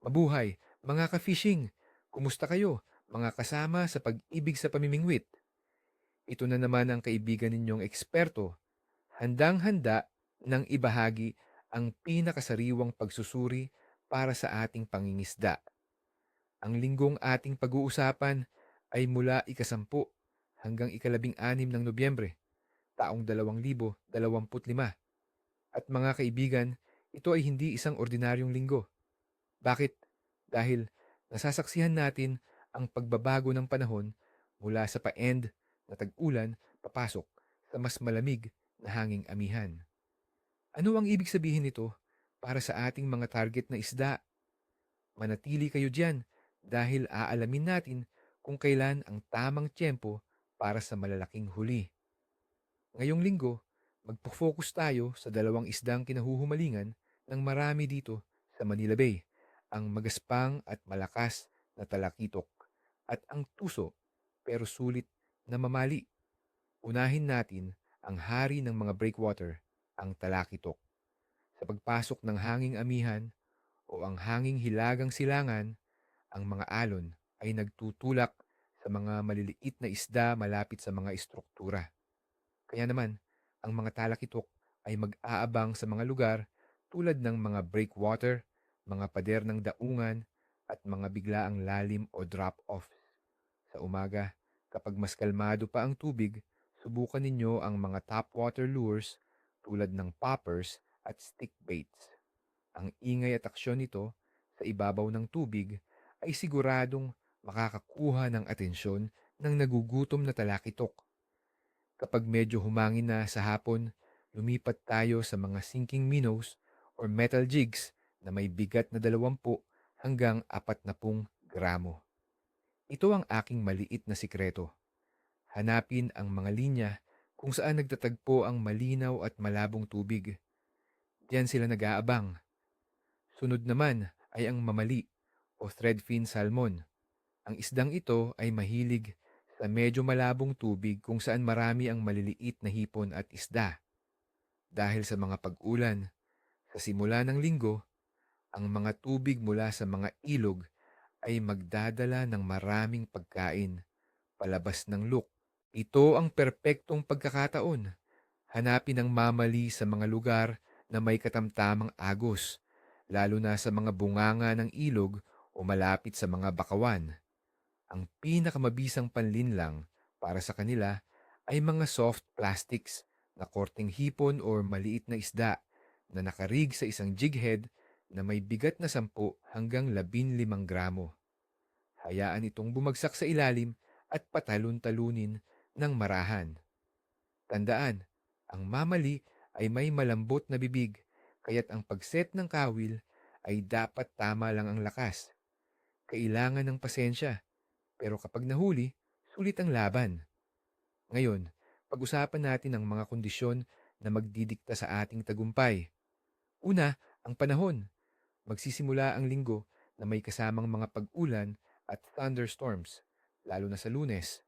Mabuhay, mga ka-fishing! Kumusta kayo, mga kasama sa pag-ibig sa pamimingwit? Ito na naman ang kaibigan ninyong eksperto, handang-handa ng ibahagi ang pinakasariwang pagsusuri para sa ating pangingisda. Ang linggong ating pag-uusapan ay mula ikasampu hanggang ikalabing anim ng Nobyembre, taong 2025. At mga kaibigan, ito ay hindi isang ordinaryong linggo. Bakit? Dahil nasasaksihan natin ang pagbabago ng panahon mula sa pa-end na tag-ulan papasok sa mas malamig na hanging amihan. Ano ang ibig sabihin nito para sa ating mga target na isda? Manatili kayo diyan dahil aalamin natin kung kailan ang tamang tiyempo para sa malalaking huli. Ngayong linggo, magpo-focus tayo sa dalawang isdang kinahuhumalingan ng marami dito sa Manila Bay ang magaspang at malakas na talakitok at ang tuso pero sulit na mamali. Unahin natin ang hari ng mga breakwater, ang talakitok. Sa pagpasok ng hanging amihan o ang hanging hilagang silangan, ang mga alon ay nagtutulak sa mga maliliit na isda malapit sa mga istruktura. Kaya naman, ang mga talakitok ay mag-aabang sa mga lugar tulad ng mga breakwater, mga pader ng daungan, at mga biglaang lalim o drop-off. Sa umaga, kapag mas kalmado pa ang tubig, subukan ninyo ang mga topwater lures tulad ng poppers at stick baits. Ang ingay at aksyon nito sa ibabaw ng tubig ay siguradong makakakuha ng atensyon ng nagugutom na talakitok. Kapag medyo humangin na sa hapon, lumipat tayo sa mga sinking minnows or metal jigs na may bigat na 20 hanggang 40 gramo. Ito ang aking maliit na sikreto. Hanapin ang mga linya kung saan nagtatagpo ang malinaw at malabong tubig. Diyan sila nag-aabang. Sunod naman ay ang mamali o threadfin salmon. Ang isdang ito ay mahilig sa medyo malabong tubig kung saan marami ang maliliit na hipon at isda. Dahil sa mga pag-ulan, sa simula ng linggo, ang mga tubig mula sa mga ilog ay magdadala ng maraming pagkain palabas ng look. Ito ang perpektong pagkakataon. Hanapin ang mamali sa mga lugar na may katamtamang agos, lalo na sa mga bunganga ng ilog o malapit sa mga bakawan. Ang pinakamabisang panlinlang para sa kanila ay mga soft plastics na korteng hipon o maliit na isda na nakarig sa isang jig head na may bigat na 10 hanggang 15 gramo. Hayaan itong bumagsak sa ilalim at patalon-talunin ng marahan. Tandaan, ang mamali ay may malambot na bibig, kaya't ang pagset ng kawil ay dapat tama lang ang lakas. Kailangan ng pasensya, pero kapag nahuli, sulit ang laban. Ngayon, pag-usapan natin ang mga kondisyon na magdidikta sa ating tagumpay. Una, ang panahon. Magsisimula ang linggo na may kasamang mga pag-ulan at thunderstorms, lalo na sa lunes.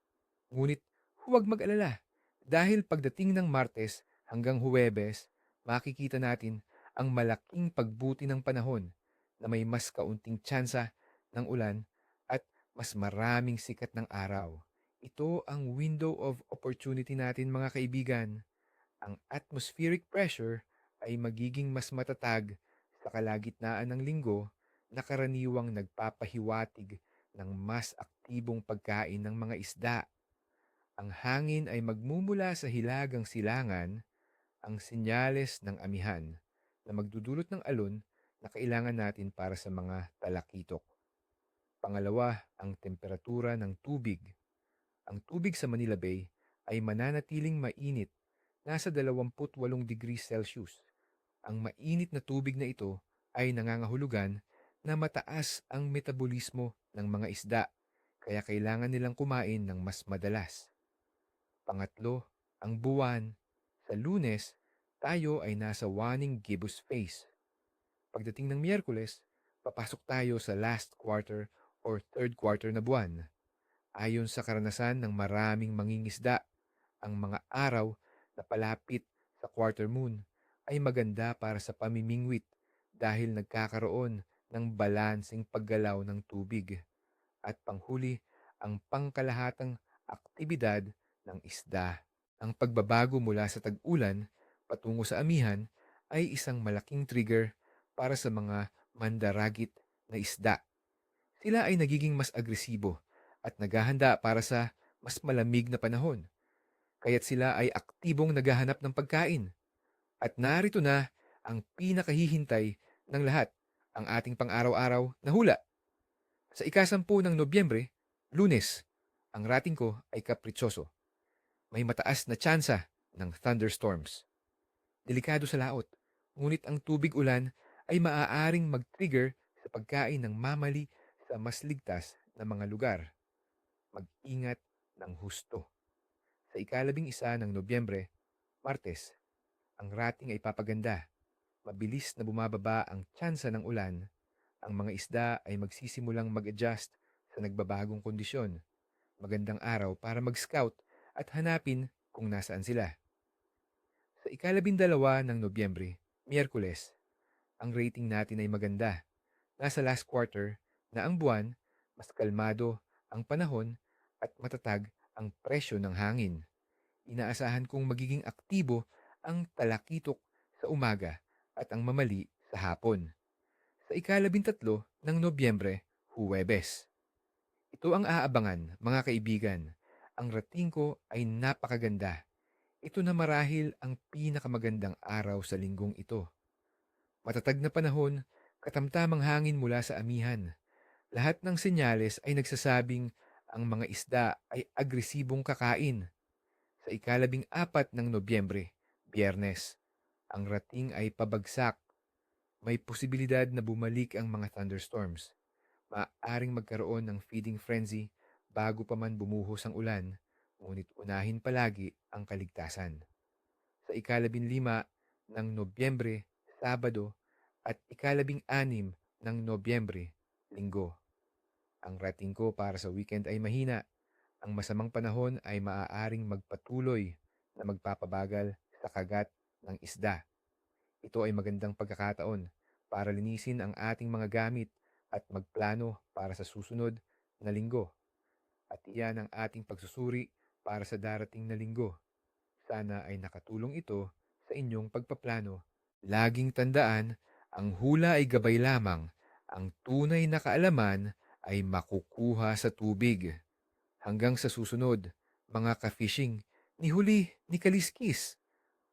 Ngunit huwag mag-alala dahil pagdating ng Martes hanggang Huwebes, makikita natin ang malaking pagbuti ng panahon na may mas kaunting tsansa ng ulan at mas maraming sikat ng araw. Ito ang window of opportunity natin mga kaibigan. Ang atmospheric pressure ay magiging mas matatag sa kalagitnaan ng linggo na karaniwang nagpapahiwatig ng mas aktibong pagkain ng mga isda. Ang hangin ay magmumula sa hilagang silangan, ang sinyales ng amihan na magdudulot ng alon na kailangan natin para sa mga talakitok. Pangalawa, ang temperatura ng tubig. Ang tubig sa Manila Bay ay mananatiling mainit, nasa 28 degrees Celsius ang mainit na tubig na ito ay nangangahulugan na mataas ang metabolismo ng mga isda, kaya kailangan nilang kumain ng mas madalas. Pangatlo, ang buwan. Sa lunes, tayo ay nasa waning gibbous phase. Pagdating ng Miyerkules, papasok tayo sa last quarter or third quarter na buwan. Ayon sa karanasan ng maraming mangingisda, ang mga araw na palapit sa quarter moon ay maganda para sa pamimingwit dahil nagkakaroon ng balansing paggalaw ng tubig. At panghuli, ang pangkalahatang aktibidad ng isda. Ang pagbabago mula sa tag-ulan patungo sa amihan ay isang malaking trigger para sa mga mandaragit na isda. Sila ay nagiging mas agresibo at naghahanda para sa mas malamig na panahon. Kaya't sila ay aktibong naghahanap ng pagkain. At narito na ang pinakahihintay ng lahat, ang ating pang-araw-araw na hula. Sa ikasampu ng Nobyembre, lunes, ang rating ko ay kapritsoso. May mataas na tsansa ng thunderstorms. Delikado sa laot, ngunit ang tubig ulan ay maaaring mag-trigger sa pagkain ng mamali sa mas ligtas na mga lugar. Mag-ingat ng husto. Sa ikalabing isa ng Nobyembre, Martes, ang rating ay papaganda. Mabilis na bumababa ang tsansa ng ulan. Ang mga isda ay magsisimulang mag-adjust sa nagbabagong kondisyon. Magandang araw para mag-scout at hanapin kung nasaan sila. Sa ikalabindalawa ng Nobyembre, Miyerkules, ang rating natin ay maganda. Nasa last quarter na ang buwan, mas kalmado ang panahon at matatag ang presyo ng hangin. Inaasahan kong magiging aktibo ang talakitok sa umaga at ang mamali sa hapon. Sa ikalabintatlo ng Nobyembre, Huwebes. Ito ang aabangan, mga kaibigan. Ang rating ko ay napakaganda. Ito na marahil ang pinakamagandang araw sa linggong ito. Matatag na panahon, katamtamang hangin mula sa amihan. Lahat ng senyales ay nagsasabing ang mga isda ay agresibong kakain. Sa ikalabing apat ng Nobyembre, Biyernes, ang rating ay pabagsak. May posibilidad na bumalik ang mga thunderstorms. Maaring magkaroon ng feeding frenzy bago pa man bumuhos ang ulan, ngunit unahin palagi ang kaligtasan. Sa ikalabing lima ng Nobyembre, Sabado, at ikalabing anim ng Nobyembre, Linggo. Ang rating ko para sa weekend ay mahina. Ang masamang panahon ay maaaring magpatuloy na magpapabagal sa kagat ng isda. Ito ay magandang pagkakataon para linisin ang ating mga gamit at magplano para sa susunod na linggo. At iyan ang ating pagsusuri para sa darating na linggo. Sana ay nakatulong ito sa inyong pagpaplano. Laging tandaan, ang hula ay gabay lamang. Ang tunay na kaalaman ay makukuha sa tubig. Hanggang sa susunod, mga ka-fishing, ni huli ni Kaliskis.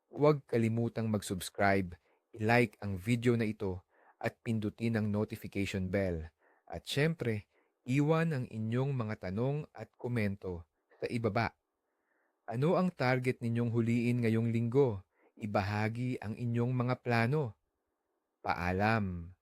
Huwag kalimutang mag-subscribe, i-like ang video na ito at pindutin ang notification bell. At syempre, iwan ang inyong mga tanong at komento sa ibaba. Ano ang target ninyong huliin ngayong linggo? Ibahagi ang inyong mga plano. Paalam!